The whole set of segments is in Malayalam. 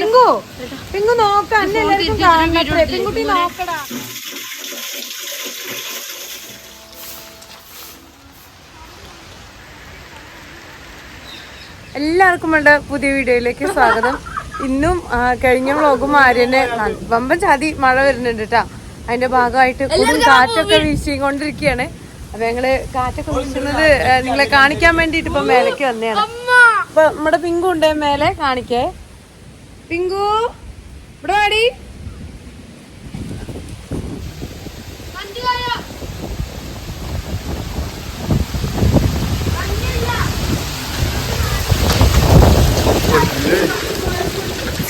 പിങ്കു പിങ്കു നോക്ക അന്നെ എല്ലാവർക്കും പെൺകുട്ടി നോക്കടാ. എല്ലാവർക്കും വേണ്ട പുതിയ വീഡിയോയിലേക്ക് സ്വാഗതം. ഇന്നും കഴിഞ്ഞ വ്ളോഗും ആര്യനെ വമ്പൻ ചാതി മഴ വരുന്നുണ്ട് കേട്ടാ അതിന്റെ ഭാഗമായിട്ട് കൂടുതൽ കാറ്റൊക്കെ വീശിക്കൊണ്ടിരിക്കുകയാണ് അപ്പൊ ഞങ്ങൾ കാറ്റൊക്കെ വീശുന്നത് നിങ്ങളെ കാണിക്കാൻ വേണ്ടിട്ട് ഇപ്പൊ മേലേക്ക് വന്നതാണ്. അപ്പൊ നമ്മുടെ പിങ്കു ഉണ്ട് മേലെ കാണിക്കേ. പിങ്കു ഇവിടെ വാടി.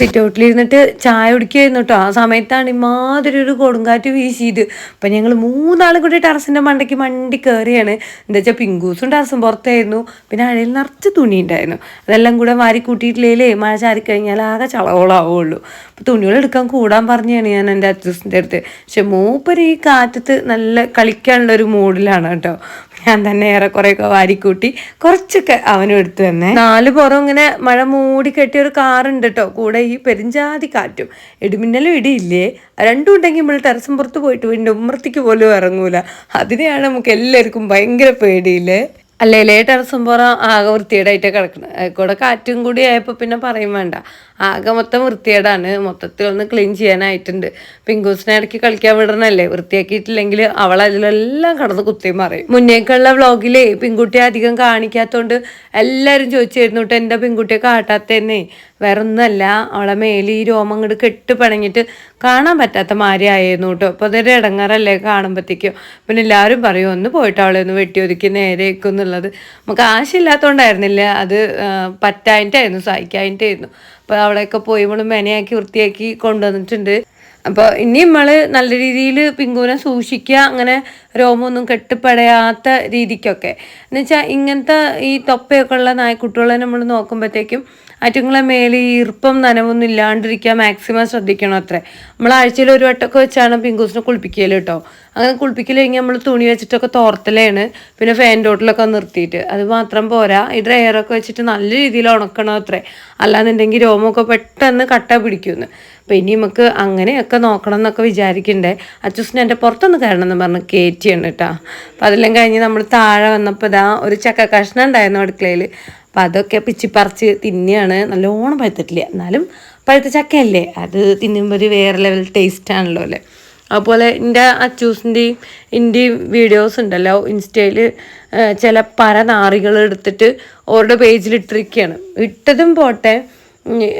സിറ്റ് ഔട്ടിലിരുന്നിട്ട് ചായ കുടിക്കുകയായിരുന്നു കേട്ടോ ആ സമയത്താണ് ഇമാതിരി ഒരു കൊടുങ്കാറ്റ് വീശിയത് അപ്പം ഞങ്ങൾ മൂന്നാളും കൂടി ടെറസിന്റെ മണ്ടയ്ക്ക് മണ്ടി കയറിയാണ് എന്താ വെച്ചാൽ പിങ്കൂസും ടെറസും പുറത്തായിരുന്നു. പിന്നെ അഴയിൽ നിറച്ച് തുണി ഉണ്ടായിരുന്നു. അതെല്ലാം കൂടെ വാരി കൂട്ടിയിട്ടില്ലേ മഴ ചാരിക്കഴിഞ്ഞാൽ ആകെ ചളവളാവുള്ളൂ. അപ്പം തുണികൾ എടുക്കാൻ കൂടാൻ പറഞ്ഞാണ് ഞാൻ എന്റെ അച്ഛന്റെ അടുത്ത് പക്ഷെ മൂപ്പര് ഈ കാറ്റത്ത് നല്ല കളിക്കാനുള്ള ഒരു മൂഡിലാണ് കേട്ടോ. ഞാൻ തന്നെ ഏറെക്കുറെയൊക്കെ വാരിക്കൂട്ടി കുറച്ചൊക്കെ അവനും എടുത്തു തന്നെ. നാല് പുറം ഇങ്ങനെ മഴ മൂടി കെട്ടിയ ഒരു കാറുണ്ട് കേട്ടോ കൂടെ ഈ പെരിഞ്ചാതി കാറ്റും. ഇടിമിന്നലും ഇടിയില്ലേ? രണ്ടും ഉണ്ടെങ്കിൽ നമ്മൾ ടെറസും പുറത്ത് പോയിട്ട് വീണ്ടും ഉമ്മർത്തിക്ക് പോലും ഇറങ്ങൂല. അതിനെയാണ് നമുക്ക് എല്ലാവർക്കും ഭയങ്കര പേടിയില്ലേ? അല്ലേലേ ടെറസും പുറം ആകെ വൃത്തികേടായിട്ട് കിടക്കണം. കൂടെ കാറ്റും കൂടി ആയപ്പോൾ പിന്നെ പറയും വേണ്ട. ആകെ മൊത്തം വൃത്തികേടാണ്. മൊത്തത്തിൽ ഒന്ന് ക്ലീൻ ചെയ്യാനായിട്ടുണ്ട്. പിങ്കൂസിനെ ഇടയ്ക്ക് കളിക്കാൻ വിടണല്ലേ? വൃത്തിയാക്കിയിട്ടില്ലെങ്കിൽ അവൾ അതിലെല്ലാം കടന്ന് കുത്തിയും പറയും. മുന്നേക്കുള്ള വ്ളോഗിലേ പെൺകുട്ടിയെ അധികം കാണിക്കാത്തതുകൊണ്ട് എല്ലാവരും ചോദിച്ചിരുന്നു കേട്ടോ എന്റെ പെൺകുട്ടിയെ കാട്ടാത്തന്നെ വേറെ ഒന്നല്ല അവളെ മേലെ ഈ രോമം ഇങ്ങോട്ട് കെട്ട് പിണങ്ങിയിട്ട് കാണാൻ പറ്റാത്ത മാതിരി ആയിരുന്നു കേട്ടോ. അപ്പോൾ അതൊരു ഇടങ്ങാറല്ലേ കാണുമ്പോഴത്തേക്കും പിന്നെ എല്ലാവരും പറയും ഒന്ന് പോയിട്ട് അവളെ ഒന്ന് വെട്ടി ഒതുക്കി നേരെ വെക്കും എന്നുള്ളത്. നമുക്ക് ആശയമില്ലാത്തതുകൊണ്ടായിരുന്നില്ല അത് പറ്റായിട്ടായിരുന്നു സഹിക്കായിട്ടായിരുന്നു അപ്പോൾ അവിടെയൊക്കെ പോയി നമ്മൾ മെനയാക്കി വൃത്തിയാക്കി കൊണ്ടുവന്നിട്ടുണ്ട്. അപ്പോൾ ഇനി നമ്മൾ നല്ല രീതിയിൽ പിങ്കുവിനെ സൂക്ഷിക്കുക അങ്ങനെ രോമമൊന്നും കെട്ടിപ്പടയാത്ത രീതിക്കൊക്കെ. എന്നുവെച്ചാൽ ഇങ്ങനത്തെ ഈ തൊപ്പയൊക്കെ ഉള്ള നായ്ക്കുട്ടികളെ നമ്മൾ നോക്കുമ്പോഴത്തേക്കും അറ്റുങ്ങളെ മേലെ ഈർപ്പം നനവൊന്നും ഇല്ലാണ്ടിരിക്കാൻ മാക്സിമം ശ്രദ്ധിക്കണം അത്രേ. നമ്മൾ ആഴ്ചയിൽ ഒരു വട്ടമൊക്കെ വെച്ചാണ് പിങ്കൂസിനെ കുളിപ്പിക്കൽ കേട്ടോ അങ്ങനെ കുളിപ്പിക്കൽ കഴിഞ്ഞാൽ നമ്മൾ തുണി വെച്ചിട്ടൊക്കെ തോർത്തലാണ് പിന്നെ ഫാൻ ടോട്ടിലൊക്കെ നിർത്തിയിട്ട്. അത് മാത്രം പോരാ ഈ ഡ്രയറൊക്കെ വെച്ചിട്ട് നല്ല രീതിയിൽ ഉണക്കണം അത്രേ. അല്ലാന്നുണ്ടെങ്കിൽ രോമമൊക്കെ പെട്ടെന്ന് കട്ട പിടിക്കുമെന്ന് അപ്പം ഇനി നമുക്ക് അങ്ങനെയൊക്കെ നോക്കണം എന്നൊക്കെ വിചാരിക്കണ്ടേ. അച്ഛനെ എന്റെ പുറത്തൊന്ന് കയറണം എന്ന് പറഞ്ഞ് കയറ്റിയാണ് കേട്ടോ അപ്പം അതെല്ലാം കഴിഞ്ഞ് നമ്മൾ താഴെ വന്നപ്പോൾ ഇതാ ഒരു ചക്ക കഷ്ണം ഉണ്ടായിരുന്നു അടുക്കളയിൽ അപ്പോൾ അതൊക്കെ പിച്ചിപ്പറിച്ച് തിന്നെയാണ് നല്ലോണം പഴുത്തിട്ടില്ല? എന്നാലും പഴുത്ത ചക്കയല്ലേ? അത് തിന്നുമ്പോൾ ഒരു വേറെ ലെവൽ ടേസ്റ്റ് ആണല്ലോ അല്ലേ? അതുപോലെ എന്റെ അച്ചൂസിന്റെയും എന്റെയും വീഡിയോസ് ഉണ്ടല്ലോ. ഇൻസ്റ്റയിൽ ചില പല നാറികൾ എടുത്തിട്ട് ഓരുടെ പേജിൽ ഇട്ടിരിക്കുകയാണ് ഇട്ടതും പോട്ടെ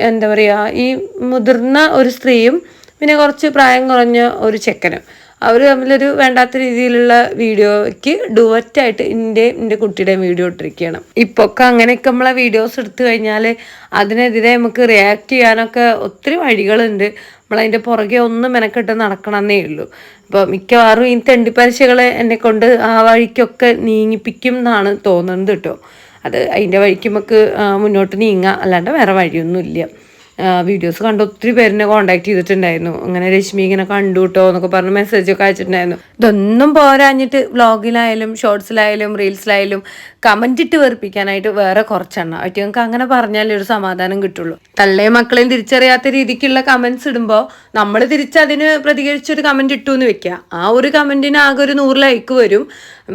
എന്താ പറയുക ഈ മുതിർന്ന ഒരു സ്ത്രീയും പിന്നെ കുറച്ച് പ്രായം കുറഞ്ഞ ഒരു ചെക്കനും. അവർ തമ്മിലൊരു വേണ്ടാത്ത രീതിയിലുള്ള വീഡിയോയ്ക്ക് ഡുവറ്റായിട്ട് എന്റെ എന്റെ കുട്ടിയുടെയും വീഡിയോ ഇട്ടിരിക്കുകയാണ്. ഇപ്പോൾ ഒക്കെ അങ്ങനെയൊക്കെ നമ്മളെ വീഡിയോസ് എടുത്തു കഴിഞ്ഞാൽ അതിനെതിരെ നമുക്ക് റിയാക്ട് ചെയ്യാനൊക്കെ ഒത്തിരി വഴികളുണ്ട്. നമ്മളതിന്റെ പുറകെ ഒന്നും മെനക്കെട്ട് നടക്കണമെന്നേ ഉള്ളൂ. അപ്പോൾ മിക്കവാറും ഈ തെണ്ടിപ്പരിശകളെ എന്നെ കൊണ്ട് ആ വഴിക്കൊക്കെ നീങ്ങിപ്പിക്കും എന്നാണ് തോന്നുന്നത് കേട്ടോ. അത് അതിന്റെ വഴിക്ക് നമുക്ക് മുന്നോട്ട് നീങ്ങാം. അല്ലാണ്ട് വേറെ വഴിയൊന്നുമില്ല. വീഡിയോസ് കണ്ട്. ഒത്തിരി പേരിനെ കോണ്ടാക്ട് ചെയ്തിട്ടുണ്ടായിരുന്നു. അങ്ങനെ രശ്മി ഇങ്ങനെ കണ്ടു കേട്ടോ എന്നൊക്കെ പറഞ്ഞ് മെസ്സേജ് ഒക്കെ അയച്ചിട്ടുണ്ടായിരുന്നു. ഇതൊന്നും പോരാഞ്ഞിട്ട് വ്ളോഗിലായാലും ഷോർട്സിലായാലും റീൽസിലായാലും കമന്റ് ഇട്ട് വെറുപ്പിക്കാനായിട്ട് വേറെ കുറച്ചെണ്ണം. അവറ്റങ്ങൾക്ക് അങ്ങനെ പറഞ്ഞാലേ ഒരു സമാധാനം കിട്ടുള്ളൂ. തള്ളയും മക്കളെയും തിരിച്ചറിയാത്ത രീതിക്കുള്ള കമന്റ്സ് ഇടുമ്പോൾ നമ്മൾ തിരിച്ച് അതിന് പ്രതികരിച്ചൊരു കമന്റ് ഇട്ടു എന്ന് വെക്കുക ആ ഒരു കമന്റിന് ആകെ ഒരു നൂറ് ലൈക്ക് വരും.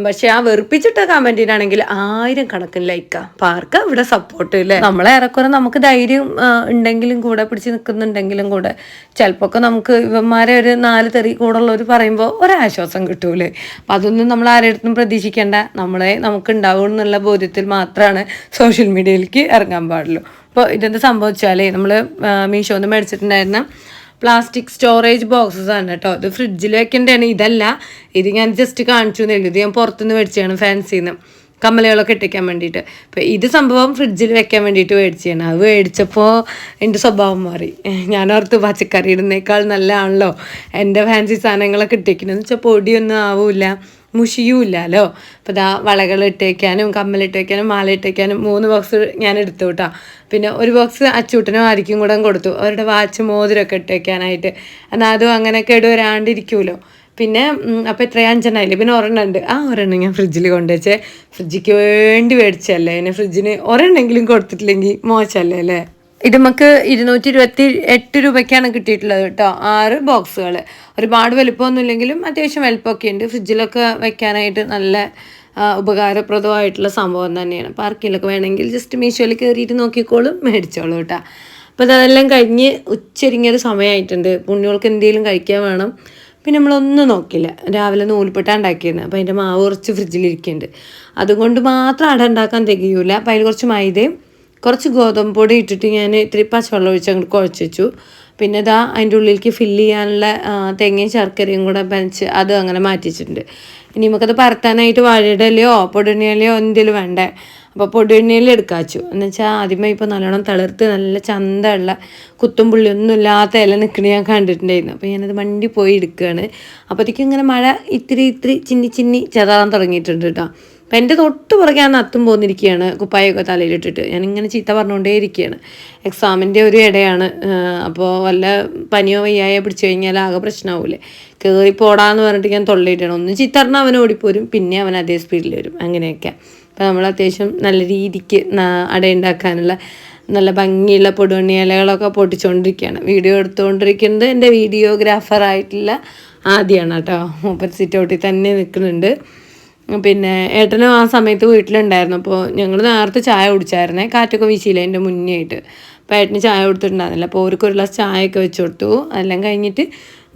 പക്ഷെ ആ വെറുപ്പിച്ചിട്ട കമന്റിനാണെങ്കിൽ ആയിരം കണക്കിന് ലൈക്കാ പാർക്ക് ഇവിടെ സപ്പോർട്ട് ഇല്ലേ? നമ്മളെ ഏറെക്കുറെ നമുക്ക് ധൈര്യം ഉണ്ടെങ്കിലും കൂടെ പിടിച്ച് നിൽക്കുന്നുണ്ടെങ്കിലും കൂടെ. ചിലപ്പോൾ ഒക്കെ നമുക്ക് ഇവന്മാരെ ഒരു നാല് തെറി കൂടുള്ളവർ പറയുമ്പോൾ ഒരാശ്വാസം കിട്ടൂലേ. അപ്പം അതൊന്നും നമ്മൾ ആരുടെ അടുത്തും പ്രതീക്ഷിക്കേണ്ട. നമ്മളെ നമുക്ക് ഉണ്ടാവും എന്നുള്ള ബോധ്യത്തിൽ മാത്രമാണ് സോഷ്യൽ മീഡിയയിലേക്ക് ഇറങ്ങാൻ പാടുള്ളൂ. അപ്പോൾ ഇതെന്ത് സംഭവിച്ചാലേ നമ്മൾ മീഷോന്ന് മേടിച്ചിട്ടുണ്ടായിരുന്ന പ്ലാസ്റ്റിക് സ്റ്റോറേജ് ബോക്സസ് ആണ് കേട്ടോ. ഇത് ഫ്രിഡ്ജിൽ വെക്കേണ്ടതാണ് ഇതല്ല. ഇത് ഞാൻ ജസ്റ്റ് കാണിച്ചു എന്നേ ഇത് ഞാൻ പുറത്തുനിന്ന് മേടിച്ചതാണ് ഫാൻസിന്ന്. കമ്മലുകളൊക്കെ ഇട്ടിക്കാൻ വേണ്ടിയിട്ട്. അപ്പോൾ ഇത് സംഭവം ഫ്രിഡ്ജിൽ വെക്കാൻ വേണ്ടിയിട്ട് മേടിച്ചതാണ്. അത് മേടിച്ചപ്പോൾ എന്റെ സ്വഭാവം മാറി. ഞാൻ ഓർത്ത് പച്ചക്കറി ഇടുന്നേക്കാൾ നല്ലതാണല്ലോ. എന്റെ ഫാൻസി സാധനങ്ങളൊക്കെ ഇട്ടേക്കണെന്ന് വെച്ചാൽ പൊടിയൊന്നും ആവില്ല മുഷിയൂല്ലല്ലോ അപ്പോൾ ഇതാ വളകൾ ഇട്ടേക്കാനും കമ്മലിട്ട് മാല ഇട്ടേക്കാനും മൂന്ന് ബോക്സ് ഞാൻ എടുത്തു കേട്ടോ പിന്നെ ഒരു ബോക്സ് അച്ചൂട്ടനും ആരിക്കും കൂടെ കൊടുത്തു. അവരുടെ വാച്ച് മോതിരമൊക്കെ ഇട്ടേക്കാനായിട്ട്. എന്നാൽ അതും അങ്ങനെ കേടുവരാണ്ടിരിക്കുമല്ലോ പിന്നെ അപ്പോൾ എത്രയും? അഞ്ചെണ്ണമായില്ലേ പിന്നെ ഒരെണ്ണം ഉണ്ട് ആ ഒരെണ്ണം ഞാൻ ഫ്രിഡ്ജിൽ കൊണ്ടുവച്ചേ. ഫ്രിഡ്ജിക്ക് വേണ്ടി മേടിച്ചല്ലേ. പിന്നെ ഫ്രിഡ്ജിന് ഒരെണ്ണെങ്കിലും കൊടുത്തിട്ടില്ലെങ്കിൽ മോശമല്ലേ അല്ലേ? ഇത് നമുക്ക് ഇരുന്നൂറ്റി ഇരുപത്തി എട്ട് രൂപയ്ക്കാണ് കിട്ടിയിട്ടുള്ളത് കേട്ടോ. ആറ് ബോക്സുകൾ ഒരുപാട് വലുപ്പമൊന്നും ഇല്ലെങ്കിലും അത്യാവശ്യം വലുപ്പമൊക്കെ ഉണ്ട് ഫ്രിഡ്ജിലൊക്കെ വെക്കാനായിട്ട് നല്ല ഉപകാരപ്രദമായിട്ടുള്ള സംഭവം തന്നെയാണ്. അപ്പോൾ ആർക്കെങ്കിലൊക്കെ വേണമെങ്കിൽ ജസ്റ്റ് മീഷോയിൽ കയറിയിട്ട് നോക്കിക്കോളും. മേടിച്ചോളൂ കേട്ടോ. അപ്പോൾ അതെല്ലാം കഴിഞ്ഞ് ഉച്ചരിങ്ങിയൊരു സമയമായിട്ടുണ്ട്. പുണ്യോൾക്ക് എന്തെങ്കിലും കഴിക്കാൻ വേണം. പിന്നെ നമ്മളൊന്നും നോക്കില്ല രാവിലെ നൂൽപ്പെട്ടാ ഉണ്ടാക്കിയിരുന്നു. അപ്പോൾ അതിന്റെ മാവ് കുറച്ച് ഫ്രിഡ്ജിലിരിക്കുന്നുണ്ട്. അതുകൊണ്ട് മാത്രം അട ഉണ്ടാക്കാൻ തികയൂല. അപ്പോൾ അതിൽ കുറച്ച് മൈദയും കുറച്ച് ഗോതമ്പ് പൊടി ഇട്ടിട്ട് ഞാൻ ഇത്തിരി പച്ചവെള്ളം ഒഴിച്ച് അങ്ങോട്ട് കുഴച്ച് വെച്ചു പിന്നെ ഇതാ അതിന്റെ ഉള്ളിലേക്ക് ഫില്ല് ചെയ്യാനുള്ള തേങ്ങയും ശർക്കരയും കൂടെ പനച്ച് അത് അങ്ങനെ മാറ്റിച്ചിട്ടുണ്ട്. ഇനി നമുക്കത് പരത്താനായിട്ട് വാഴയുടെ ഇലയോ എന്തെങ്കിലും വേണ്ടേ? അപ്പോൾ പൊടിയണിയിൽ എടുക്കാച്ചു. എന്ന് വെച്ചാൽ ആദ്യമേ ഇപ്പോൾ നല്ലോണം തളിർത്ത് നല്ല ചന്തമുള്ള കുത്തും പുള്ളിയൊന്നും ഇല്ലാത്ത ഇല നിൽക്കണ ഞാൻ കണ്ടിട്ടുണ്ടായിരുന്നു. അപ്പോൾ ഞാനത് വണ്ടി പോയി എടുക്കുകയാണ്. അപ്പോഴത്തേക്കും ഇങ്ങനെ മഴ ഇത്തിരി ഇത്തിരി ചിന്നി ചിന്നി ചെതാറാൻ തുടങ്ങിയിട്ടുണ്ട് കേട്ടോ. അപ്പം എന്റെ തൊട്ട് പുറകെ ആ നത്തും പോന്നിരിക്കുകയാണ് കുപ്പായൊക്കെ തലയിലിട്ടിട്ട്. ഞാനിങ്ങനെ ചീത്ത പറഞ്ഞുകൊണ്ടേ ഇരിക്കുകയാണ്. എക്സാമിന്റെ ഒരു ഇടയാണ്. അപ്പോൾ വല്ല പനിയോ വയ്യായോ പിടിച്ചു കഴിഞ്ഞാൽ ആകെ പ്രശ്നമാവൂലേ. കയറി പോടാന്ന് പറഞ്ഞിട്ട് ഞാൻ തൊള്ളിയിട്ടാണ്. ഒന്ന് ചീത്ത പറഞ്ഞാൽ അവൻ ഓടിപ്പോരും പിന്നെ അവൻ അതേ സ്പീഡിൽ വരും. അങ്ങനെയൊക്കെ. അപ്പോൾ നമ്മൾ അത്യാവശ്യം നല്ല രീതിക്ക് അടയുണ്ടാക്കാനുള്ള നല്ല ഭംഗിയുള്ള പൊടുവണ്ണി ഇലകളൊക്കെ പൊട്ടിച്ചുകൊണ്ടിരിക്കുകയാണ്. വീഡിയോ എടുത്തുകൊണ്ടിരിക്കുന്നത് എന്റെ വീഡിയോഗ്രാഫറായിട്ടുള്ള ആദ്യമാണ് കേട്ടോ. മൂപ്പർ സിറ്റ് തന്നെ നിൽക്കുന്നുണ്ട്. പിന്നെ ഏട്ടനും ആ സമയത്ത് വീട്ടിലുണ്ടായിരുന്നു. അപ്പോൾ ഞങ്ങൾ നേരത്തെ ചായ കുടിച്ചായിരുന്നേ. കാറ്റൊക്കെ വീശിയില്ല എന്റെ മുന്നേ ആയിട്ട് അപ്പോൾ ഏട്ടന് ചായ കൊടുത്തിട്ടുണ്ടായിരുന്നില്ല. അപ്പോൾ ഒരു ഗ്ലാസ് ചായയൊക്കെ വെച്ച് കൊടുത്തു. എല്ലാം കഴിഞ്ഞിട്ട്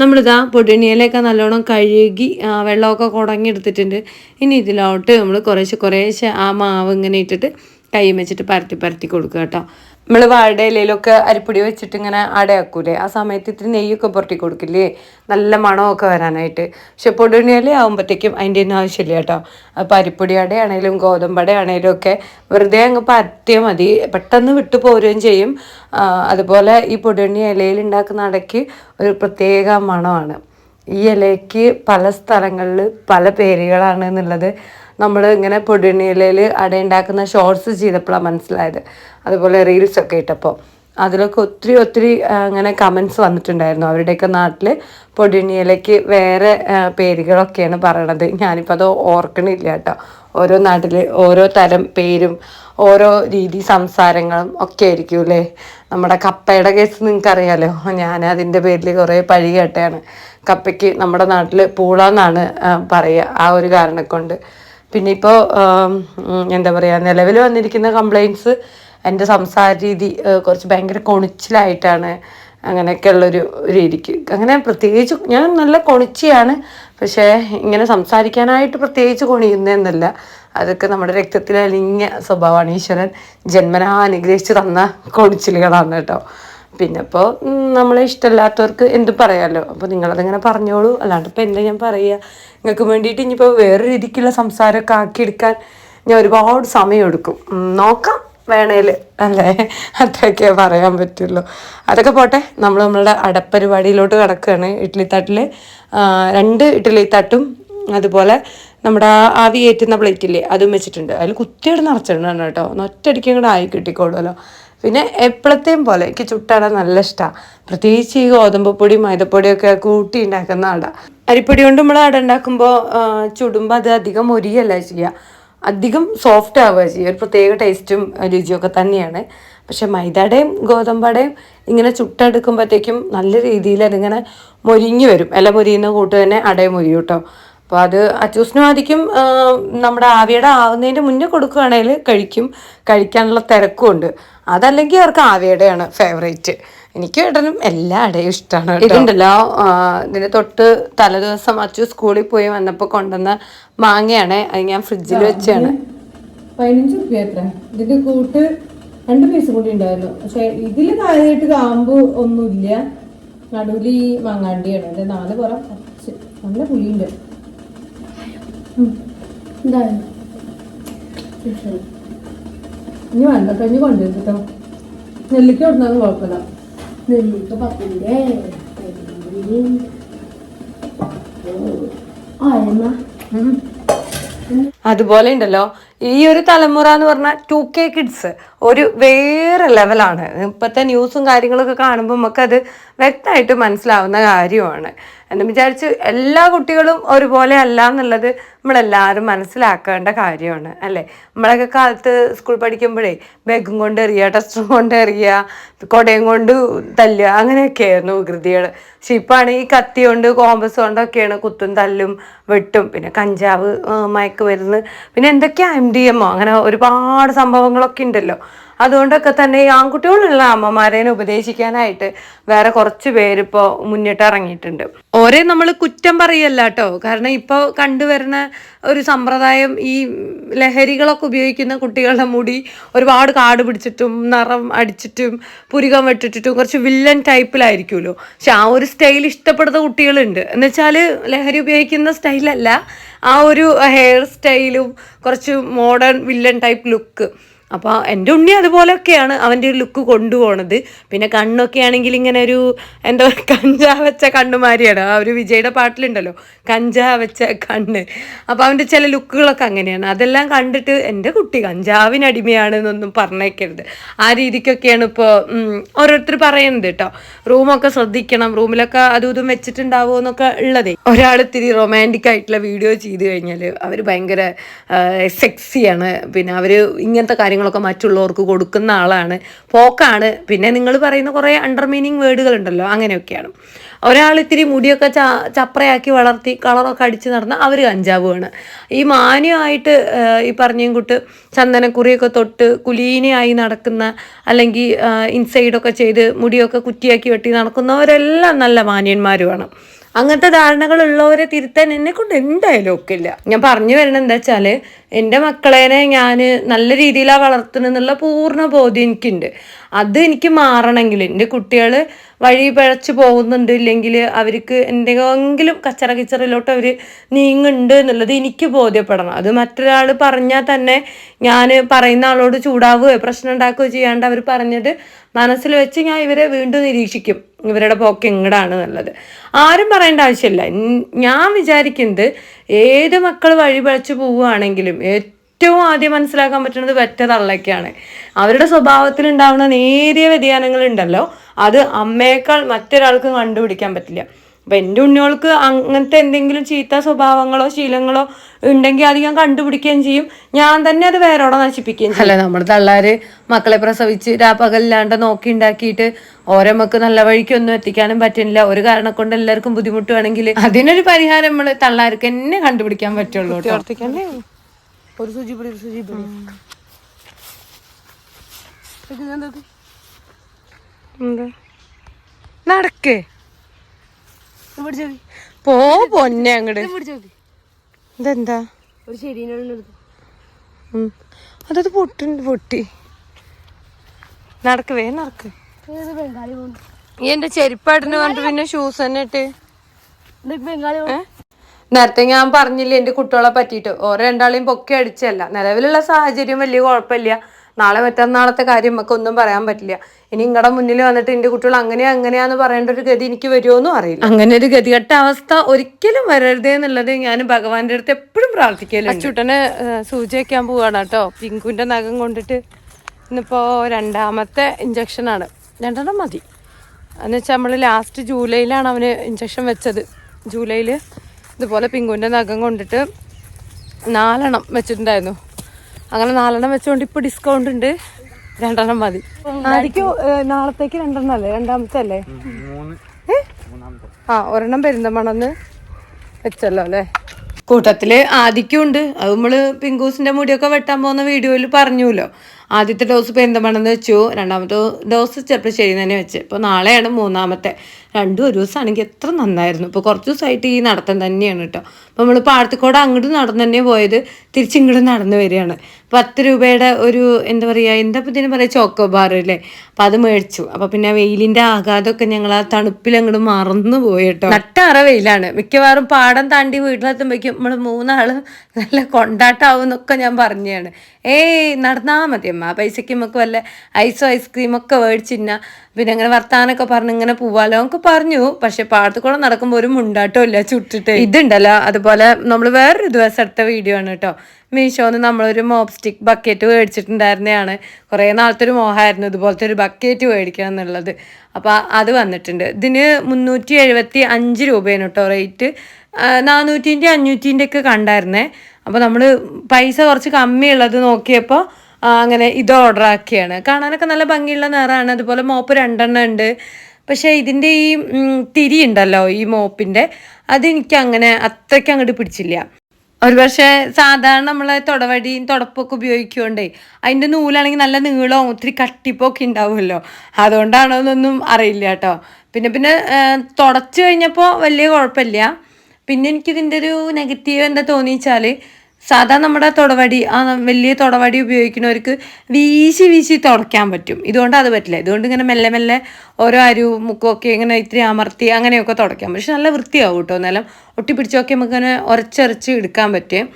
നമ്മളിതാ പൊടിയണിയിലൊക്കെ നല്ലോണം കഴുകി വെള്ളമൊക്കെ കുടങ്ങിയെടുത്തിട്ടുണ്ട്. ഇനി ഇതിലോട്ട് നമ്മൾ കുറേശ്ശെ കുറേശ്ശെ ആ മാവ് ഇങ്ങനെ ഇട്ടിട്ട് കൈ വെച്ചിട്ട് പരത്തി പരത്തി കൊടുക്കുക കേട്ടോ. നമ്മൾ വാഴയുടെ ഇലയിലൊക്കെ അരിപ്പൊടി വെച്ചിട്ട് ഇങ്ങനെ അടയാക്കൂലേ? ആ സമയത്ത് ഇത്തിരി നെയ്യൊക്കെ പുരട്ടി കൊടുക്കില്ലേ? നല്ല മണമൊക്കെ വരാനായിട്ട്. പക്ഷെ പൊടിയണിയില ആകുമ്പോഴത്തേക്കും അതിന്റെ ഒന്നും ആവശ്യമില്ല കേട്ടോ. അപ്പോൾ അരിപ്പൊടി അടയാണേലും ഗോതമ്പടയാണേലും ഒക്കെ വെറുതെ അങ്ങ് പരത്തിയാൽ മതി. പെട്ടെന്ന് വിട്ടു പോരുകയും ചെയ്യും. അതുപോലെ ഈ പൊടിയണി ഇലയിൽ ഉണ്ടാക്കുന്ന അടയ്ക്ക് ഒരു പ്രത്യേക മണമാണ്. ഈ ഇലയ്ക്ക് പല സ്ഥലങ്ങളിൽ പല പേരുകളാണ് എന്നുള്ളത് നമ്മൾ ഇങ്ങനെ പൊടിയണിയിലയിൽ അടയുണ്ടാക്കുന്ന ഷോർട്സ് ചെയ്തപ്പോഴാണ് മനസ്സിലായത്. അതുപോലെ റീൽസൊക്കെ ഇട്ടപ്പോൾ അതിലൊക്കെ ഒത്തിരി ഒത്തിരി അങ്ങനെ കമൻസ് വന്നിട്ടുണ്ടായിരുന്നു. അവരുടെയൊക്കെ നാട്ടിൽ പൊടിയണിയിലയ്ക്ക് വേറെ പേരുകളൊക്കെയാണ് പറയണത്. ഞാനിപ്പോൾ അത് ഓർക്കണില്ല കേട്ടോ. ഓരോ നാട്ടിൽ ഓരോ തരം പേരും ഓരോ രീതി സംസാരങ്ങളും ഒക്കെ ആയിരിക്കും അല്ലേ? നമ്മുടെ കപ്പയുടെ കേസ് നിങ്ങൾക്ക് നിങ്ങൾക്കറിയാലോ. ഞാൻ അതിന്റെ പേരിൽ കുറേ പഴി കേട്ടയാണ് കപ്പയ്ക്ക് നമ്മുടെ നാട്ടിൽ പൂളാന്നാണ് പറയുക ആ ഒരു കാരണം കൊണ്ട് പിന്നെ ഇപ്പോൾ എന്താ പറയുക നിലവിൽ വന്നിരിക്കുന്ന കംപ്ലൈന്റ്സ് എന്റെ സംസാര രീതി കുറച്ച് ഭയങ്കര കൊണിച്ചിലായിട്ടാണ് അങ്ങനെയൊക്കെ ഉള്ളൊരു രീതിക്ക്. അങ്ങനെ പ്രത്യേകിച്ച് ഞാൻ നല്ല കൊണിച്ചിയാണ് പക്ഷേ ഇങ്ങനെ സംസാരിക്കാനായിട്ട് പ്രത്യേകിച്ച് കൊണിയുന്നതെന്നല്ല. അതൊക്കെ നമ്മുടെ രക്തത്തിൽ അലിഞ്ഞ സ്വഭാവമാണ്. ഈശ്വരൻ ജന്മനാ അനുഗ്രഹിച്ച് തന്ന കൊണിച്ചിലുകളാണ് കേട്ടോ. പിന്നെ ഇപ്പോൾ നമ്മളെ ഇഷ്ടമല്ലാത്തവർക്ക് എന്തും പറയാമല്ലോ അപ്പോൾ നിങ്ങളതിങ്ങനെ പറഞ്ഞോളൂ. അല്ലാണ്ട് ഇപ്പോൾ എന്താ ഞാൻ പറയുക നിങ്ങൾക്ക് വേണ്ടിയിട്ട് ഇനിയിപ്പോൾ വേറെ രീതിക്കുള്ള സംസാരമൊക്കെ ആക്കിയെടുക്കാൻ ഞാൻ ഒരുപാട് സമയം എടുക്കും നോക്കാം വേണേൽ അല്ലേ? അതൊക്കെ പറയാൻ പറ്റുള്ളൂ. അതൊക്കെ പോട്ടെ. നമ്മൾ നമ്മളുടെ അടപ്പരിപാടിയിലോട്ട് കിടക്കുകയാണ് ഇഡ്ഡലിത്തട്ടിൽ രണ്ട് ഇഡ്ഡലിത്തട്ടും അതുപോലെ നമ്മുടെ ആ ആവി ഏറ്റുന്ന പ്ലേറ്റില്ലേ അതും വെച്ചിട്ടുണ്ട്. അതിൽ കുത്തിയുടെ നിറച്ചിടണം കേട്ടോ. ഒറ്റയടിക്കും കൂടെ ആയി കിട്ടിക്കോളുമല്ലോ. പിന്നെ എപ്പോഴത്തെയും പോലെ എനിക്ക് ചുട്ടട നല്ല ഇഷ്ടമാണ് പ്രത്യേകിച്ച് ഈ ഗോതമ്പ് പൊടി മൈദപ്പൊടിയൊക്കെ കൂട്ടി ഉണ്ടാക്കുന്ന അട അരിപ്പൊടി കൊണ്ട് നമ്മൾ അട ഉണ്ടാക്കുമ്പോൾ ചുടുമ്പോൾ അത് അധികം മുരിയല്ല ചെയ്യുക അധികം സോഫ്റ്റ് ആവുക ചെയ്യുക ഒരു പ്രത്യേക ടേസ്റ്റും രുചിയൊക്കെ തന്നെയാണ്. പക്ഷെ മൈദയുടെയും ഗോതമ്പടയും ഇങ്ങനെ ചുട്ടെടുക്കുമ്പോഴത്തേക്കും നല്ല രീതിയിൽ അതിങ്ങനെ മൊരിഞ്ഞു വരും. ഇല മൊരിയുന്ന കൂട്ട് തന്നെ അടയും മൊരിയും കേട്ടോ അപ്പോൾ അത് അച്ചൂസിനും ആദിക്കും നമ്മുടെ ആവിയുടെ ആവുന്നതിന്റെ മുന്നേ കൊടുക്കുകയാണെങ്കിൽ കഴിക്കും കഴിക്കാനുള്ള തിരക്കും ഉണ്ട്. അതല്ലെങ്കിൽ അവർക്ക് ആവിയുടെയാണ് ഫേവറേറ്റ് എനിക്ക് ഏട്ടനും എല്ലാ അടയും ഇഷ്ടമാണ് ഇതുണ്ടല്ലോ ഇതിന്റെ ഇതിന് തൊട്ട് തലേദിവസം അച്ചു സ്കൂളിൽ പോയി വന്നപ്പോൾ കൊണ്ടുവന്ന മാങ്ങയാണ് അത് ഞാൻ ഫ്രിഡ്ജിൽ വെച്ചാണ്. പതിനഞ്ച് റുപ്യ എത്ര? ഇതിന്റെ കൂട്ട് രണ്ട് പീസ് കൂടി ഉണ്ടായിരുന്നു. പക്ഷെ ഇതിൽ താഴെയായിട്ട് കാമ്പ് ഒന്നുമില്ല. നടുവിൽ ഈ മാങ്ങാണ്ടിയാണ്. എന്റെ നാല് പുറം കുറച്ച് നല്ല പുളിയുണ്ട്. എന്തായാലും ഇനി വേണ്ട കഴിഞ്ഞ് കൊണ്ടുവരും നെല്ലിക്ക കൊടുത്താലും കുഴപ്പമില്ല നെല്ലിക്ക പത്തിന്റെ അതുപോലെ ഉണ്ടല്ലോ ഈ ഒരു തലമുറ എന്ന് പറഞ്ഞാൽ ടു കെ കിഡ്സ് ഒരു വേറെ ലെവലാണ് ഇപ്പോഴത്തെ ന്യൂസും കാര്യങ്ങളൊക്കെ കാണുമ്പോൾ നമുക്ക് അത് വ്യക്തമായിട്ട് മനസ്സിലാവുന്ന കാര്യമാണ്. എന്ന് വിചാരിച്ച് എല്ലാ കുട്ടികളും ഒരുപോലെ അല്ല എന്നുള്ളത് നമ്മളെല്ലാവരും മനസ്സിലാക്കേണ്ട കാര്യമാണ് അല്ലേ? നമ്മളൊക്കെ കാലത്ത് സ്കൂൾ പഠിക്കുമ്പോഴേ ബാഗും കൊണ്ട് എറിയുക ടെസ്റ്ററും കൊണ്ട് എറിയുക കൊടയും കൊണ്ട് തല്ലുക അങ്ങനെയൊക്കെയായിരുന്നു വികൃതികൾ പക്ഷെ ഇപ്പം ഈ കത്തി കൊണ്ട് കോമ്പസ് കൊണ്ടൊക്കെയാണ് കുത്തും തല്ലും വെട്ടും. പിന്നെ കഞ്ചാവ് മയക്കുമരുന്ന് പിന്നെ എന്തൊക്കെയാ എം ഡി എമ്മോ അങ്ങനെ ഒരുപാട് സംഭവങ്ങളൊക്കെ ഉണ്ടല്ലോ. അതുകൊണ്ടൊക്കെ തന്നെ ഈ ആൺകുട്ടികളുള്ള അമ്മമാരെ ഉപദേശിക്കാനായിട്ട് വേറെ കുറച്ച് പേരിപ്പോൾ മുന്നിട്ട് ഇറങ്ങിയിട്ടുണ്ട്. ഓരേ നമ്മൾ കുറ്റം പറയല്ല കേട്ടോ കാരണം ഇപ്പോൾ കണ്ടുവരുന്ന ഒരു സമ്പ്രദായം ഈ ലഹരികളൊക്കെ ഉപയോഗിക്കുന്ന കുട്ടികളുടെ മുടി ഒരുപാട് കാട് പിടിച്ചിട്ടും നിറം അടിച്ചിട്ടും പുരികം വെട്ടിട്ടിട്ടും കുറച്ച് വില്ലൻ ടൈപ്പിലായിരിക്കുമല്ലോ. പക്ഷെ ആ ഒരു സ്റ്റൈൽ ഇഷ്ടപ്പെടുന്ന കുട്ടികളുണ്ട്. എന്നുവെച്ചാൽ ലഹരി ഉപയോഗിക്കുന്ന സ്റ്റൈലല്ല. ആ ഒരു ഹെയർ സ്റ്റൈലും കുറച്ച് മോഡേൺ വില്ലൻ ടൈപ്പ് ലുക്ക്. അപ്പോൾ എന്റെ ഉണ്ണി അതുപോലെയൊക്കെയാണ് അവന്റെ ഒരു ലുക്ക് കൊണ്ടുപോണത്. പിന്നെ കണ്ണൊക്കെ ആണെങ്കിൽ ഇങ്ങനെ ഒരു എന്റെ കഞ്ചാവ് കഞ്ചാ വെച്ച കണ്ണുമാരിയാണ്. ആ ഒരു വിജയുടെ പാട്ടിലുണ്ടല്ലോ കഞ്ചാ വെച്ച കണ്ണ്. അപ്പോൾ അവന്റെ ചില ലുക്കുകളൊക്കെ അങ്ങനെയാണ്. അതെല്ലാം കണ്ടിട്ട് എന്റെ കുട്ടി കഞ്ചാവിന് അടിമയാണ് എന്നൊന്നും പറഞ്ഞേക്കരുത്. ആ രീതിക്കൊക്കെയാണ് ഇപ്പോൾ ഓരോരുത്തർ പറയുന്നത് കേട്ടോ. റൂമൊക്കെ ശ്രദ്ധിക്കണം. റൂമിലൊക്കെ അതും ഇതും വെച്ചിട്ടുണ്ടാവുമോ എന്നൊക്കെ ഉള്ളതേ. ഒരാൾ ഇത്തിരി റൊമാന്റിക് ആയിട്ടുള്ള വീഡിയോ ചെയ്ത് കഴിഞ്ഞാൽ അവർ ഭയങ്കര സെക്സിയാണ് പിന്നെ അവർ ഇങ്ങനത്തെ കാര്യങ്ങളൊക്കെ മറ്റുള്ളവർക്ക് കൊടുക്കുന്ന ആളാണ്. പോക്കാണ്. പിന്നെ നിങ്ങൾ പറയുന്ന കുറേ അണ്ടർ മീനിങ് വേർഡുകൾ ഉണ്ടല്ലോ അങ്ങനെയൊക്കെയാണ്. ഒരാൾ ഇത്തിരി മുടിയൊക്കെ ച ചപ്രയാക്കി വളർത്തി കളറൊക്കെ അടിച്ച് നടന്ന അവർ കഞ്ചാവുമാണ് ഈ മാന്യമായിട്ട് ഈ പറഞ്ഞും കൂട്ട് ചന്ദനക്കുറിയൊക്കെ തൊട്ട് കുലീനയായി നടക്കുന്ന അല്ലെങ്കിൽ ഇൻസൈഡൊക്കെ ചെയ്ത് മുടിയൊക്കെ കുറ്റിയാക്കി വെട്ടി നടക്കുന്നവരെല്ലാം നല്ല മാന്യന്മാരുമാണ്. അങ്ങനത്തെ ധാരണകളുള്ളവരെ തിരുത്താൻ എന്നെ കൊണ്ട് എന്തായാലും ഒക്കില്ല. ഞാൻ പറഞ്ഞു വരണം എന്താ വെച്ചാൽ എന്റെ മക്കളേനെ ഞാൻ നല്ല രീതിയിലാണ് വളർത്തുന്നെന്നുള്ള പൂർണ ബോധ്യം എനിക്കുണ്ട്. അത് എനിക്ക് മാറണമെങ്കിൽ എന്റെ കുട്ടികൾ വഴി പിഴച്ച് പോകുന്നുണ്ട് ഇല്ലെങ്കിൽ അവർക്ക് എന്തെങ്കിലും കച്ചറ കിച്ചറയിലോട്ട് അവർ നീങ്ങുന്നുണ്ട് എന്നുള്ളത് എനിക്ക് ബോധ്യപ്പെടണം. അത് മറ്റൊരാൾ പറഞ്ഞാൽ തന്നെ ഞാൻ പറയുന്ന ആളോട് ചൂടാവുകയോ പ്രശ്നം ഉണ്ടാക്കുകയോ ചെയ്യാണ്ട് അവർ പറഞ്ഞത് മനസ്സിൽ വെച്ച് ഞാൻ ഇവരെ വീണ്ടും നിരീക്ഷിക്കും. ഇവരുടെ പോക്ക് എങ്ങടാണ് എന്നുള്ളത്. ആരും പറയേണ്ട ആവശ്യമില്ല. ഞാൻ വിചാരിക്കുന്നത് ഏത് മക്കൾ വഴി പഴച്ചു പോവുകയാണെങ്കിലും ഏറ്റവും ആദ്യം മനസ്സിലാക്കാൻ പറ്റുന്നത് വെറ്റ തള്ളയ്ക്കാണ്. അവരുടെ സ്വഭാവത്തിൽ ഉണ്ടാവുന്ന നേരിയ വ്യതിയാനങ്ങൾ ഉണ്ടല്ലോ അത് അമ്മയേക്കാൾ മറ്റൊരാൾക്കും കണ്ടുപിടിക്കാൻ പറ്റില്ല. അപ്പം എന്റെ ഉണ്ണികൾക്ക് അങ്ങനത്തെ എന്തെങ്കിലും ചീത്ത സ്വഭാവങ്ങളോ ശീലങ്ങളോ ഉണ്ടെങ്കിൽ അത് ഞാൻ കണ്ടുപിടിക്കുകയും ചെയ്യും. ഞാൻ തന്നെ അത് വേറോടെ നശിപ്പിക്കുകയും ചെയ്യും. അല്ല നമ്മുടെ തള്ളാര് മക്കളെ പ്രസവിച്ച് രാപ്പകലില്ലാണ്ട് നോക്കി ഉണ്ടാക്കിയിട്ട് ഓരോ മക്ക് നല്ല വഴിക്കൊന്നും എത്തിക്കാനും പറ്റുന്നില്ല. ഒരു കാരണം കൊണ്ട് എല്ലാവർക്കും ബുദ്ധിമുട്ടുവാണെങ്കിൽ അതിനൊരു പരിഹാരം നമ്മൾ തള്ളാർക്ക് തന്നെ കണ്ടുപിടിക്കാൻ പറ്റുള്ളൂ. ഒരു സൂചി പിടി ഒരു സൂചി പിടി. എന്താ? നടക്കേ. പോ പൊന്നെ അങ്ങട്. പിടിച്ചോ ഇതെന്താ? ഒരു. അതത് പൊട്ടി പൊട്ടി. നടക്കവേ നടക്ക്. എന്റെ ചെരുപ്പാട്ടിന് പറഞ്ഞിട്ട് പിന്നെ ഷൂസ് തന്നെ ഇട്ട്. ബംഗാളി? നേരത്തെ ഞാൻ പറഞ്ഞില്ല എന്റെ കുട്ടികളെ പറ്റിയിട്ട്. ഓരോ രണ്ടാളെയും പൊക്കി അടിച്ചല്ല നിലവിലുള്ള സാഹചര്യം വലിയ കുഴപ്പമില്ല. നാളെ മറ്റന്നാളത്തെ കാര്യം നമുക്ക് ഒന്നും പറയാൻ പറ്റില്ല. ഇനി നിങ്ങളുടെ മുന്നിൽ വന്നിട്ട് എന്റെ കുട്ടികൾ അങ്ങനെയാ അങ്ങനെയാന്ന് പറയേണ്ട ഒരു ഗതി എനിക്ക് വരുമോന്നും അറിയില്ല. അങ്ങനെ ഒരു ഗതികെട്ട അവസ്ഥ ഒരിക്കലും വരരുതേ എന്നുള്ളത് ഞാൻ ഭഗവാന്റെ അടുത്ത് എപ്പോഴും പ്രാർത്ഥിക്കലുണ്ട്. ചുട്ടനെ സൂചി വയ്ക്കാൻ പോവാണ് കേട്ടോ. പിങ്കുവിന്റെ നഖം കൊണ്ടിട്ട് ഇന്നിപ്പോ രണ്ടാമത്തെ ഇഞ്ചക്ഷനാണ് രണ്ടെണ്ണം മതി. എന്നുവെച്ചാൽ നമ്മൾ ലാസ്റ്റ് ജൂലൈയിലാണ് അവന് ഇഞ്ചക്ഷൻ വെച്ചത്. ജൂലൈയിൽ ഇതുപോലെ പിങ്കുവിന്റെ നഖം കൊണ്ടിട്ട് നാലെണ്ണം വെച്ചിട്ടുണ്ടായിരുന്നു. അങ്ങനെ നാലെണ്ണം വെച്ചുകൊണ്ട് ഇപ്പോൾ ഡിസ്കൗണ്ട് ഉണ്ട്. രണ്ടെണ്ണം മതി. ആദ്യക്ക് നാളത്തേക്ക് രണ്ടെണ്ണം അല്ലേ? രണ്ടാമത്തെ അല്ലേ? ആ ഒരെണ്ണം പെരുന്തമണന്ന് വെച്ചല്ലോ അല്ലേ? കൂട്ടത്തിൽ ആദിക്കും ഉണ്ട്. അത് നമ്മൾ പിങ്കൂസിന്റെ മുടിയൊക്കെ വെട്ടാൻ പോകുന്ന വീഡിയോയിൽ പറഞ്ഞുല്ലോ. ആദ്യത്തെ ഡോസ് പെരുന്തമണെന്ന് വെച്ചു. രണ്ടാമത്തെ ഡോസ് ചെറുപ്പശ്ശേരി തന്നെ വെച്ച്. ഇപ്പൊ നാളെയാണ് മൂന്നാമത്തെ. രണ്ടും ഒരു ദിവസമാണെങ്കിൽ എത്ര നന്നായിരുന്നു. ഇപ്പോൾ കുറച്ച് ദിവസമായിട്ട് ഈ നടത്തം തന്നെയാണ് കേട്ടോ. അപ്പോൾ നമ്മൾ പാടത്തിക്കോട് അങ്ങോട്ട് നടന്നു തന്നെ പോയത്. തിരിച്ചിങ്ങോട്ട് നടന്നു വരികയാണ്. പത്ത് രൂപയുടെ ഒരു എന്താ പറയുക എന്താ ഇപ്പം ഇതിന് പറയുക ചോക്കോ ബാർ അല്ലേ? അപ്പം അത് മേടിച്ചു. അപ്പോൾ പിന്നെ വെയിലിന്റെ ആഘാതമൊക്കെ ഞങ്ങൾ ആ തണുപ്പിൽ അങ്ങോട്ട് മറന്നു പോയി കേട്ടോ. നട്ടാറ വെയിലാണ്. മിക്കവാറും പാടം താണ്ടി വീട്ടിലെത്തുമ്പോഴേക്കും നമ്മൾ മൂന്നാൾ നല്ല കൊണ്ടാട്ടാവും എന്നൊക്കെ ഞാൻ പറഞ്ഞതാണ് ഏയ് നടന്നാൽ മതി അമ്മ. ആ പൈസയ്ക്ക് നമുക്ക് വല്ല ഐസോ ഐസ്ക്രീമൊക്കെ മേടിച്ചിന്ന പിന്നെ അങ്ങനെ വർത്താനൊക്കെ പറഞ്ഞ് ഇങ്ങനെ പോവാലോ. നമുക്ക് പറഞ്ഞു പക്ഷെ പാടത്തുകൂടെ നടക്കുമ്പോ ഒരു മുണ്ടാട്ടോ ഇല്ല ചുട്ടിട്ട്. ഇതുണ്ടല്ലോ. അതുപോലെ നമ്മൾ വേറൊരു ദിവസം എടുത്ത വീഡിയോ ആണ് കേട്ടോ മീഷോന്ന് നമ്മളൊരു മോപ്സ്റ്റിക് ബക്കറ്റ് മേടിച്ചിട്ടുണ്ടായിരുന്നതാണ്. കുറേ നാളത്തെ ഒരു മോഹമായിരുന്നു ഇതുപോലത്തെ ഒരു ബക്കറ്റ് മേടിക്കണം എന്നുള്ളത്. അപ്പോൾ അത് വന്നിട്ടുണ്ട്. ഇതിന് മുന്നൂറ്റി എഴുപത്തി അഞ്ച് രൂപയാണ് കേട്ടോ റേറ്റ് നാനൂറ്റിന്റെ അഞ്ഞൂറ്റിന്റെ ഒക്കെ കണ്ടായിരുന്നേ. അപ്പോൾ നമ്മൾ പൈസ കുറച്ച് കമ്മിയുള്ളത് നോക്കിയപ്പോൾ അങ്ങനെ ഇത് ഓർഡർ ആക്കിയാണ്. കാണാനൊക്കെ നല്ല ഭംഗിയുള്ള നിറമാണ്. അതുപോലെ മോപ്പ് രണ്ടെണ്ണം ഉണ്ട്. പക്ഷേ ഇതിന്റെ ഈ തിരി ഉണ്ടല്ലോ ഈ മോപ്പിന്റെ അതെനിക്ക് അങ്ങനെ അത്രയ്ക്ക് അങ്ങോട്ട് പിടിച്ചില്ല. ഒരു പക്ഷേ സാധാരണ നമ്മൾ തുടവടിയും തുടപ്പൊക്കെ ഉപയോഗിക്കുകൊണ്ടേ അതിന്റെ നൂലാണെങ്കിൽ നല്ല നീളവും ഒത്തിരി കട്ടിപ്പൊക്കെ ഉണ്ടാവുമല്ലോ. അതുകൊണ്ടാണോ എന്നൊന്നും അറിയില്ല കേട്ടോ. പിന്നെ പിന്നെ തുടച്ചു കഴിഞ്ഞപ്പോൾ വലിയ കുഴപ്പമില്ല. പിന്നെ എനിക്കിതിന്റെ ഒരു നെഗറ്റീവ് എന്താ തോന്നിച്ചാൽ സാധാ നമ്മുടെ തുടവടി ആ വലിയ തുടവടി ഉപയോഗിക്കുന്നവർക്ക് വീശി വീശി തുടയ്ക്കാൻ പറ്റും. ഇതുകൊണ്ട് അത് പറ്റില്ല. ഇതുകൊണ്ട് ഇങ്ങനെ മെല്ലെ മെല്ലെ ഓരോ അരു മുക്കൊക്കെ ഇങ്ങനെ ഇത്തിരി അമർത്തി അങ്ങനെയൊക്കെ തുടയ്ക്കാം. പക്ഷെ നല്ല വൃത്തിയാവും കേട്ടോ നിലം ഒട്ടിപ്പിടിച്ചൊക്കെ നമുക്കിങ്ങനെ ഉരച്ചരച്ച് എടുക്കാൻ പറ്റും.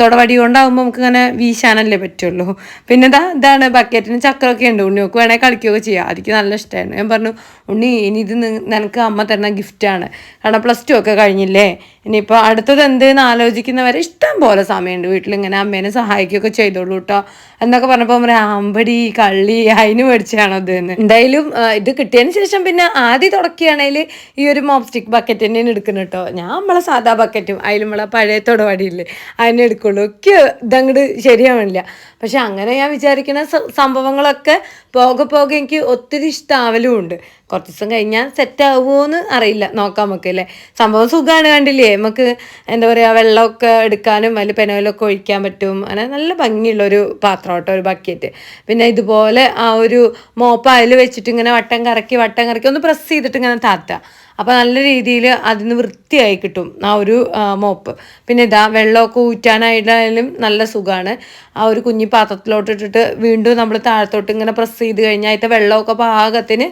തുടവടി കൊണ്ടാകുമ്പോൾ നമുക്ക് ഇങ്ങനെ വീശാനല്ലേ പറ്റുള്ളൂ. പിന്നെ ഇതാ ഇതാണ് ബക്കറ്റിന് ചക്രമൊക്കെ ഉണ്ട്. ഉണ്ണി നമുക്ക് വേണേൽ കളിക്കുകയൊക്കെ ചെയ്യാം. അതിക്ക് നല്ല ഇഷ്ടമായിരുന്നു ഞാൻ പറഞ്ഞു ഉണ്ണി ഇനി ഇത് നിനക്ക് അമ്മ തരുന്ന ഗിഫ്റ്റാണ് കാരണം പ്ലസ് ടു ഒക്കെ കഴിഞ്ഞില്ലേ? ഇനിയിപ്പോൾ അടുത്തത് എന്തെന്ന് ആലോചിക്കുന്നവരെ ഇഷ്ടം പോലെ സമയമുണ്ട്. വീട്ടിലിങ്ങനെ അമ്മേനെ സഹായിക്കുകയൊക്കെ ചെയ്തോളൂ കേട്ടോ എന്നൊക്കെ പറഞ്ഞപ്പോൾ നമ്മുടെ ആമ്പടി കള്ളി അതിന് മേടിച്ചാണോ ഇത് എന്ന്? എന്തായാലും ഇത് കിട്ടിയതിന് ശേഷം പിന്നെ ആദ്യം തുടക്കുകയാണെങ്കിൽ ഈ ഒരു മോപ്സ്റ്റിക് ബക്കറ്റ് തന്നെയാണ് എടുക്കുന്നത് കേട്ടോ ഞാൻ നമ്മളെ സാധാ ബക്കറ്റും അതിൽ നമ്മളെ പഴയ തൊടപാടിയില്ലേ അതിനെ എടുക്കുള്ളൂ. ഒക്കെ ഇതങ്ങോട്ട് ശരിയാവണില്ല. പക്ഷെ അങ്ങനെ ഞാൻ വിചാരിക്കുന്ന സംഭവങ്ങളൊക്കെ പോകെ പോകെ എനിക്ക് ഒത്തിരി ഇഷ്ടാവലും ഉണ്ട് കുറച്ച് ദിവസം കഴിഞ്ഞാൽ സെറ്റ് ആവുമോയെന്ന് അറിയില്ല. നോക്കാം നമുക്ക് അല്ലേ? സംഭവം സുഖമാണ് കണ്ടില്ലേ? നമുക്ക് എന്താ പറയുക വെള്ളമൊക്കെ എടുക്കാനും അതിൽ പെനോയിലൊക്കെ ഒഴിക്കാൻ പറ്റും. അങ്ങനെ നല്ല ഭംഗിയുള്ളൊരു പാത്രം കേട്ടോ ഒരു ബക്കറ്റ് പിന്നെ ഇതുപോലെ ആ ഒരു മോപ്പ അതിൽ വെച്ചിട്ട് ഇങ്ങനെ വട്ടം കറക്കി വട്ടം കറക്കി ഒന്ന് പ്രസ് ചെയ്തിട്ട് ഇങ്ങനെ താത്തുക അപ്പോൾ നല്ല രീതിയിൽ അതിന് വൃത്തിയായി കിട്ടും ആ ഒരു മോപ്പ്. പിന്നെ ഇതാ വെള്ളമൊക്കെ ഊറ്റാനായിട്ടായാലും നല്ല സുഖമാണ് ആ ഒരു കുഞ്ഞി പാത്രത്തിലോട്ട് ഇട്ടിട്ട് വീണ്ടും നമ്മൾ താഴത്തോട്ട് ഇങ്ങനെ പ്രസ് ചെയ്ത് കഴിഞ്ഞാൽ അതിന്റെ വെള്ളമൊക്കെ പാകത്തിന്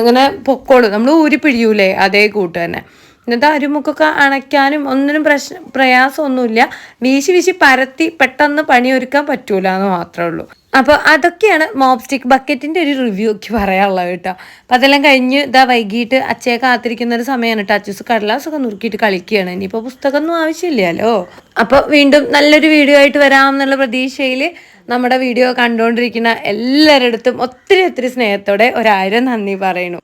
ഇങ്ങനെ പൊക്കോളും. നമ്മൾ ഊരി പിഴിയൂലേ അതേ കൂട്ട് തന്നെ. എന്നിട്ട് അരുമുക്കൊക്കെ അണയ്ക്കാനും ഒന്നിനും പ്രശ്ന പ്രയാസമൊന്നുമില്ല. വീശി വീശി പരത്തി പെട്ടെന്ന് പണിയൊരുക്കാൻ പറ്റൂല എന്ന് മാത്രമേ ഉള്ളൂ. അപ്പോൾ അതൊക്കെയാണ് മോപ്സ്റ്റിക് ബക്കറ്റിന്റെ ഒരു റിവ്യൂ ഒക്കെ പറയാനുള്ളത് കേട്ടോ. അപ്പോൾ അതെല്ലാം കഴിഞ്ഞ് ഇതാ വൈകിട്ട് അച്ഛയെ കാത്തിരിക്കുന്ന ഒരു സമയമാണ് കേട്ടോ. അച്ചൂസ് കടലാസൊക്കെ നുറുക്കിയിട്ട് കളിക്കുകയാണ്. ഇനിയിപ്പോൾ പുസ്തകമൊന്നും ആവശ്യമില്ലല്ലോ. അപ്പോൾ വീണ്ടും നല്ലൊരു വീഡിയോ ആയിട്ട് വരാമെന്നുള്ള പ്രതീക്ഷയിൽ നമ്മുടെ വീഡിയോ കണ്ടുകൊണ്ടിരിക്കുന്ന എല്ലാവരുടെ അടുത്തും ഒത്തിരി ഒത്തിരി സ്നേഹത്തോടെ ഒരായിരം നന്ദി പറയുന്നു.